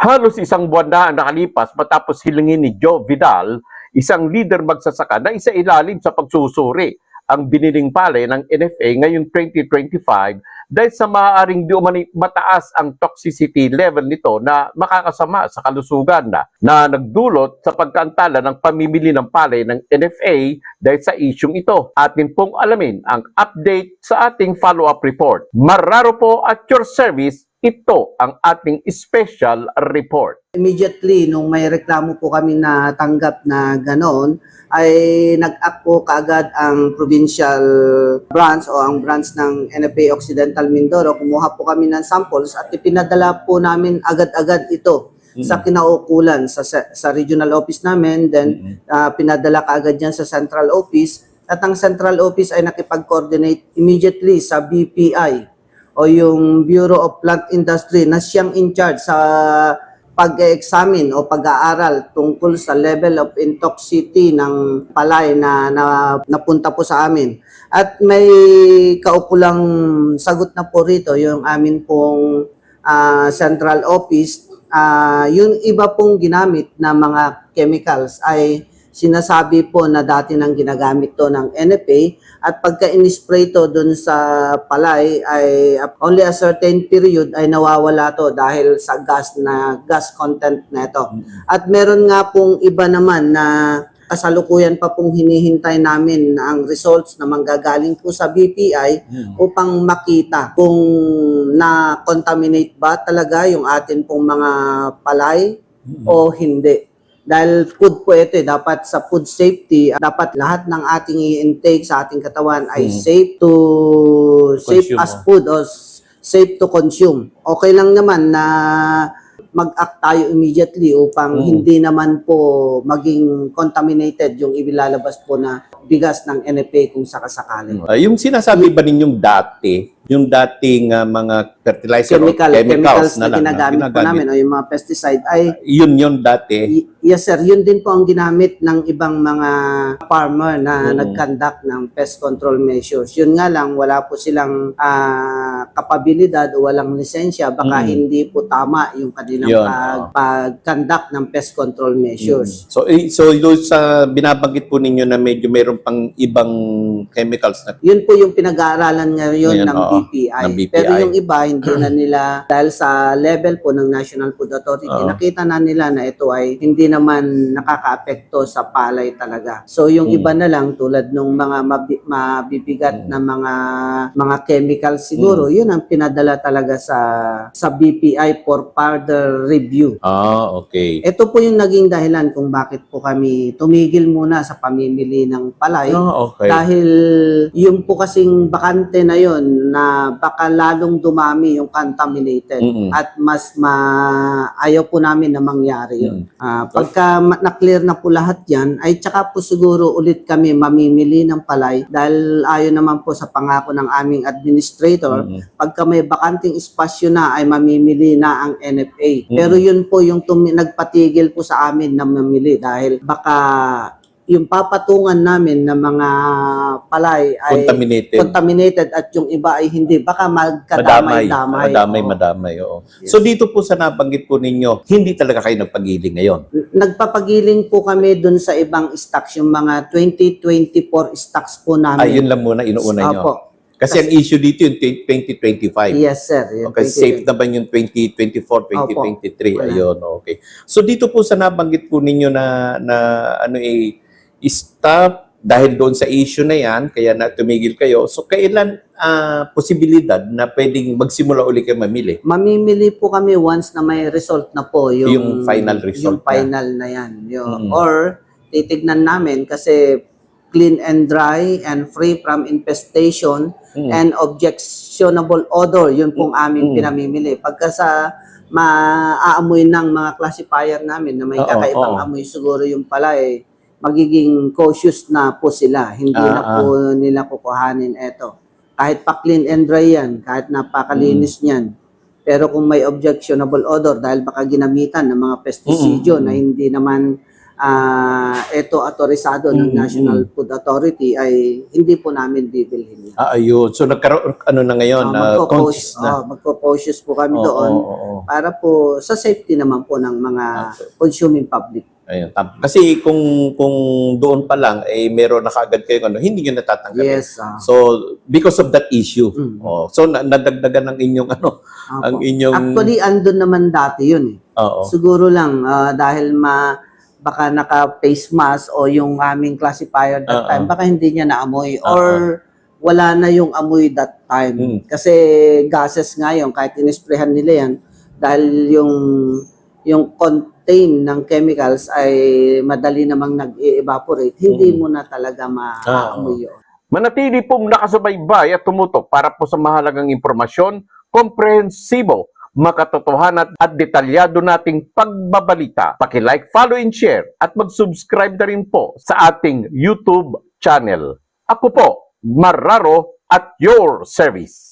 Halos isang buwan na ang nakalipas matapos hilingin ni Joe Vidal, isang leader magsasaka na isa ilalim sa pagsusuri ang biniling palay ng NFA ngayong 2025 dahil sa maaaring di mataas ang toxicity level nito na makakasama sa kalusugan na, na nagdulot sa pagkaantala ng pamimili ng palay ng NFA dahil sa isyong ito. Atin pong alamin ang update sa ating follow-up report. Mararo po at your service, ito ang ating special report. Immediately, nung may reklamo po kami na tanggap na ganon, ay nag-act po kaagad ang provincial branch o ang branch ng NFA Occidental Mindoro. Kumuha po kami ng samples at ipinadala po namin agad-agad ito sa kinaukulan sa, sa, regional office namin. Then, ah, pinadala kaagad yan sa central office. At ang central office ay nakipag-coordinate immediately sa BPI o yung Bureau of Plant Industry na siyang in charge sa pag-examine o pag-aaral tungkol sa level of intoxicity ng palay na, na napunta po sa amin. At may kaukulang sagot na po rito yung amin pong ah, central office. Ah, yung iba pong ginamit na mga chemicals ay sinasabi po na dati nang ginagamit to ng NFA at pagka in-spray to dun sa palay ay only a certain period ay nawawala to dahil sa gas na gas content na ito. At meron nga pong iba naman na kasalukuyan pa pong hinihintay namin na ang results na manggagaling po sa BPI upang makita kung na-contaminate ba talaga yung atin pong mga palay o hindi. Dahil food po ito eh, dapat sa food safety, dapat lahat ng ating i-intake sa ating katawan ay Mm. safe to safe Consume, as oh. food or s- safe to consume. Okay lang naman na mag-act tayo immediately upang Mm. hindi naman po maging contaminated yung ibilalabas po na bigas ng NFA kung sakasakali. Uh, yung sinasabi ba ninyong dati, yung dating uh, mga fertilizer Chemical, or chemicals, na, lang, ginagamit, po namin o yung mga pesticide ay Yun yun dati. Yes sir, yun din po ang ginamit ng ibang mga farmer na Oo. nag-conduct ng pest control measures. Yun nga lang, wala po silang ah, kapabilidad o walang lisensya, baka Mm. hindi po tama yung kanilang Yun, pag, pag-conduct ng pest control measures. So, eh, so doon sa binabanggit po ninyo na medyo mayroon pang ibang chemicals na Yun po yung pinag-aaralan ngayon Ngayon, ng, oo, BPI. ng BPI. Pero yung iba, hindi na nila, dahil sa level po ng National Food Authority, Oo. nakita na nila na ito ay hindi naman nakaka-apekto sa palay talaga. So yung Mm. iba na lang, tulad ng mga mabi- mabibigat Mm. na mga mga chemicals siguro, yun ang pinadala talaga sa sa BPI for further review. Ah, okay. Ito po yung naging dahilan kung bakit po kami tumigil muna sa pamimili ng palay. Ah, okay. Dahil yung po kasing bakante na yon na baka lalong dumami yung contaminated Mm-mm. at mas ma ayaw po namin na mangyari yun. Mm. Ah, pagka na-clear na po lahat yan, ay tsaka po siguro ulit kami mamimili ng palay dahil ayon naman po sa pangako ng aming administrator, Mm-mm. pagka may bakanting espasyo na ay mamimili na ang NFA. Mm. Pero yun po yung nagpatigil po sa amin na mamili dahil baka yung papatungan namin ng mga palay ay Contaminated. contaminated at yung iba ay hindi. Baka Madamay. magkadamay-damay. Madamay, Oo. madamay. Oo. Yes. So dito po sa nabanggit po ninyo, hindi talaga kayo nagpagiling ngayon. Nagpapagiling po kami dun sa ibang stocks, yung mga 2024 stocks po namin. Ayun lang muna inuuna nyo. Opo. Kasi ang issue dito yung 2025. Yes, sir. Yan, Okay, 2024. safe na ba yung 2024, 2023? Wala. Ayun, okay. So dito po sa nabanggit po ninyo na na ano eh stop dahil doon sa issue na yan, kaya na tumigil kayo. So kailan ah, posibilidad na pwedeng magsimula uli kayo mamili? Mamimili po kami once na may result na po. Yung, Yung final result Yung na. final na yan. Mm. Yung, Or, titignan namin kasi clean and dry and free from infestation Mm. and objectionable odor. Yun pong aming Mm. pinamimili. Pagka sa maaamoy ng mga classifier namin na may Oo, kakaibang oo. amoy siguro yung pala eh, magiging cautious na po sila. Hindi Ah, na po nila kukuhanin eto. Kahit pa clean and dry yan, kahit napakalinis Mm. niyan. Pero kung may objectionable odor dahil baka ginamitan ng mga pestisidyo Mm, na hindi naman ah ito autorisado ng Mm, National Food Authority ay hindi po namin bibilhin. Ah, ayun. So nagkaroon ano na ngayon, Uh, na conscious magpo-cautious na. oh, magpo-cautious po kami Oo, doon oo, oo. para po sa safety naman po ng mga Okay. consuming public. Ayun, Kasi kung kung doon pa lang eh meron na kaagad kayo ano, hindi niyo natatanggalin. Yes. ah. So because of that issue. Mm. Oh, so na, nadagdagan ng inyong ano, Opo. ang inyong Actually, andun naman dati yun eh. Oo. Siguro lang ah, dahil ma baka naka-face mask o yung aming classifier that Oo. time, baka hindi niya naamoy Oo. or wala na yung amoy that time. Mm. Kasi gases nga yun, kahit inisprehan nila yan, dahil yung yung contain ng chemicals ay madali namang nag-evaporate, hindi Mm. mo na talaga maamoy yun. Manatili pong nakasubaybay at tumutok para po sa mahalagang impormasyon, komprehensibo, makatotohanan at detalyado nating pagbabalita. Paki-like, follow, and share at mag-subscribe na rin po sa ating YouTube channel. Ako po, Marraro at your service.